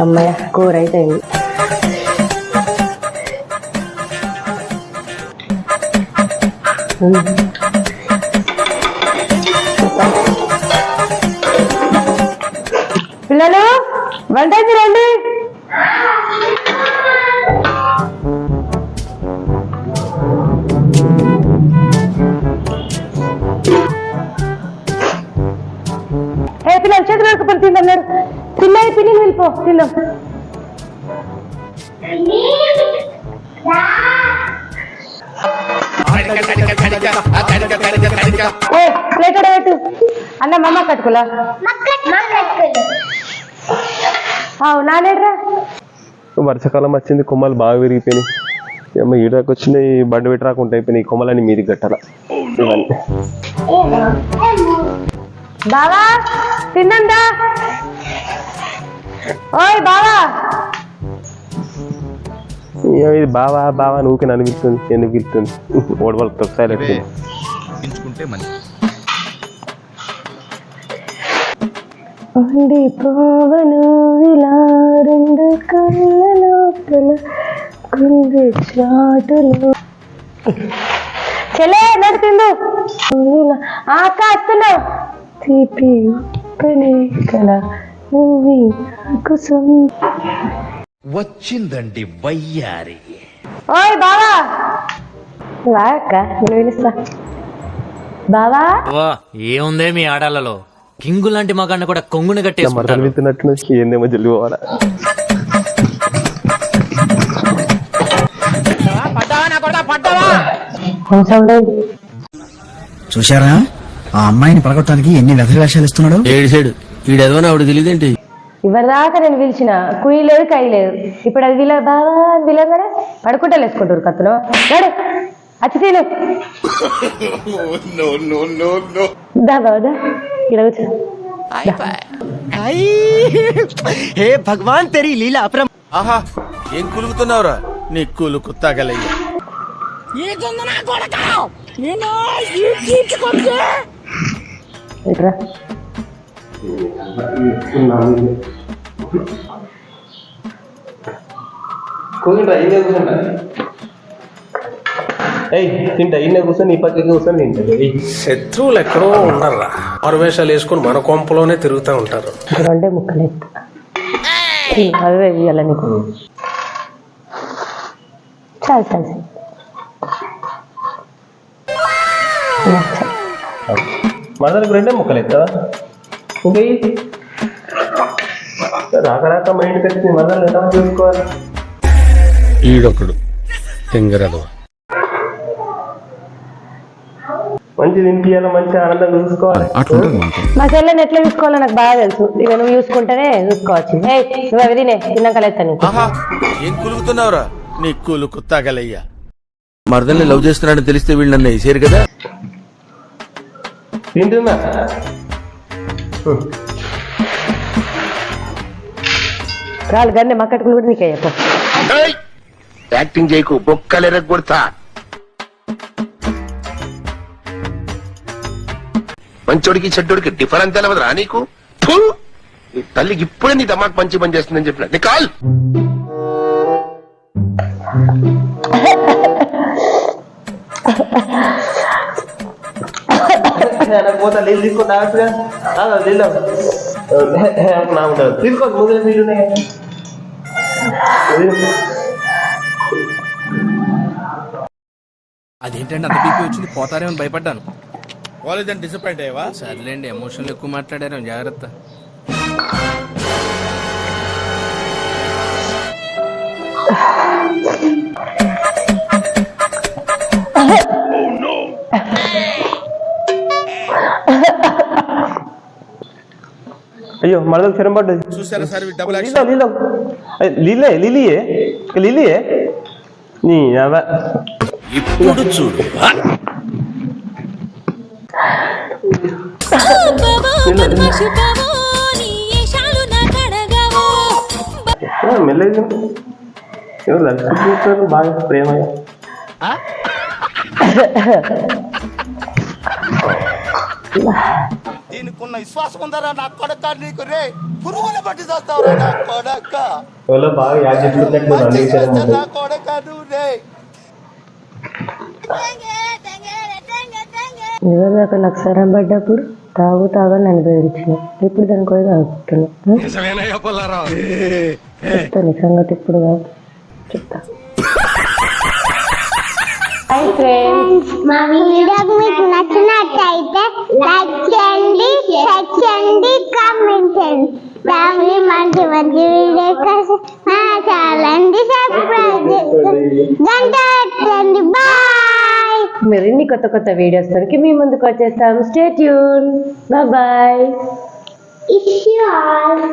అమ్మాయి కూర అయితే అయింది పిల్లలు వంట అయింది రండి ఏ పిల్లలు చేతులు కడుక్కొని తిందన్నారు పిల్లలు వెళ్ళిపో ప్లేట్ ఎడ పెట్టు. అన్న మమ్మ కట్టుకోలా? అవు నానేడ్రా వర్షాకాలం వచ్చింది కొమ్మలు బాగా విరిగిపోయినాయి. ఏమో ఈడకి వచ్చినాయి బండి పెట్టి రాకుండా అయిపోయినాయి కొమ్మలని మీదికి కట్టాల? ఇవన్నీ. బావా తిందా ఓయ్ బావా! ఇది బావా బావా నువ్వుకి నన్ను పిలుస్తుంది ఎందుకు పిలుస్తుంది? ఓడవలతో సైలెంట్ ఎంచుకుంటే మంచి ఉండి పోవను ఇలా రెండు కళ్ళ లోపల గుండె చాటులో. చెలే నడు తిందు. ఇలా ఆ అక్క వస్తున్నావు తీపి ఉప్పనే కల నువ్వు నాకు వచ్చిందండి వయ్యారి. ఓయ్ బావా! రా అక్క నేను పిలుస్తా. బావా! వా ఏముందే మీ ఆడాలలో కింగు లాంటి మగాన్ని కూడా కొంగుని కట్టేసుకుంటారు. విత్తున్నట్టు ఏందేమో జల్లి పోవాలా? చూశారా? ఆ అమ్మాయిని పడగొట్టడానికి ఎన్ని వ్యధ వేషాలు ఇస్తున్నాడు? ఏడిసాడు. ఈడెదవని ఆవిడ తెలియదేంటి? ఇవరిదాకా నేను పిలిచిన కుయి లేదు కై లేదు. ఇప్పుడు అది వీళ్ళ బాగా వీళ్ళగానే పడుకుంటా లేసుకుంటారు కత్తులో. దా బాబు ఇక్కడ కూర్చో. హే భగవాన్ తెరీ లీలా అప్రమ ఆహా ఏం కులుకుతున్నావురా? నీ కులుకు తగలయ్యా. ఇట్రా కూర్చుంటా ఇన్నే కూర్చుంటా. ఏయ్ తింటా ఇన్నే కూర్చొని ఈ పక్కకి కూర్చొని తింటా శత్రువులు ఎక్కడో ఉండరా ఆరువేషాలు వేసుకుని మన కొంపలోనే తిరుగుతూ ఉంటారు. రెండే ముక్కలు. అవే ఇవ్వాలి నీకు. చాలు చాలు చాలు. మరదలకు రెండే ముక్కలు ఎత్తావా? ఇంకా ఇయ్యి. రాక రాక మా ఇంటికి వచ్చి మరదలు ఎలా చూసుకోవాలి? ఈడొకడు తింగరదవ మంచి మంచి ఆనందంగా చూసుకోవాలి. మా చెల్లెని ఎట్లా చూసుకోవాలో నాకు బాగా తెలుసు. ఇక నువ్వు చూసుకుంటేనే చూసుకోవచ్చు. నువ్వు అవి తినే తిన్నాక లేస్తా నీకు. ఆహా ఏం కులుకుతున్నావురా? నీ కులుకు తగలయ్యా. మరదల్ని లవ్ చేస్తున్నాడని తెలిస్తే వీళ్ళు నన్ను వేసారు కదా? తింటున్నా రాళ్ళు గన్నే మక్కట్టుకుని కూడా నీకే యాక్టింగ్ చేయకు బొక్కలు కొడతా మంచోడికి చెడ్డోడికి డిఫరెన్స్ తెలవదురా నీకు! నీ తల్లికి ఇప్పుడే నీ దమాక్ మంచి పని చేస్తుందని చెప్పిన. నీ కాల్ పోతా నీళ్ళు తీసుకో తాగచ్చుగా తాగు, నీళ్ళు. నా ఉండదు తీసుకో ముందు నీళ్ళు. అదేంటండి అంత బీపీ వచ్చింది? పోతారేమో అని భయపడ్డాను. కాలేజ్ డిసప్పాయింట్ అయ్యవా? సర్లేండి ఎమోషన్లు ఎక్కువ మాట్లాడారు జాగ్రత్త. అయ్యో మరదలు చెరం పడ్డది. చూసారా సార్ డబుల్ లీలో లీలియే? లీలియే? నీ ఇప్పుడు చూడు మెల్లగా ఎవరు చూస్తారు? బాగా ప్రేమగా దీనికున్న విశ్వాసం ఉందరా నా కొడక? నీకు రే పురుగులు పట్టి చేస్తావురా నా కొడక. నా. కొడక నువ్వు రే. నాకు సరం పడ్డప్పుడు తాగు తాగు నన్ను బెదిరించిన ఇప్పుడు దాని కూడా తాగుతున్నా చెప్తా నీ సంగతి ఇప్పుడు కాదు. చెప్తా. హాయ్ ఫ్రెండ్స్ మా వీడియో మీకు నచ్చినట్టయితే లైక్ చేయండి షేర్ చేయండి. కామెంట్ చేయండి ఫ్యామిలీ మంచి మంచి వీడియో కోసం మా ఛానల్ సబ్స్క్రైబ్ చేసుకోండి గంట పెట్టండి బాయ్ మరిన్ని కొత్త కొత్త వీడియోస్ తోనికి మీ ముందుకు వచ్చేస్తాం. Stay tune bye issue all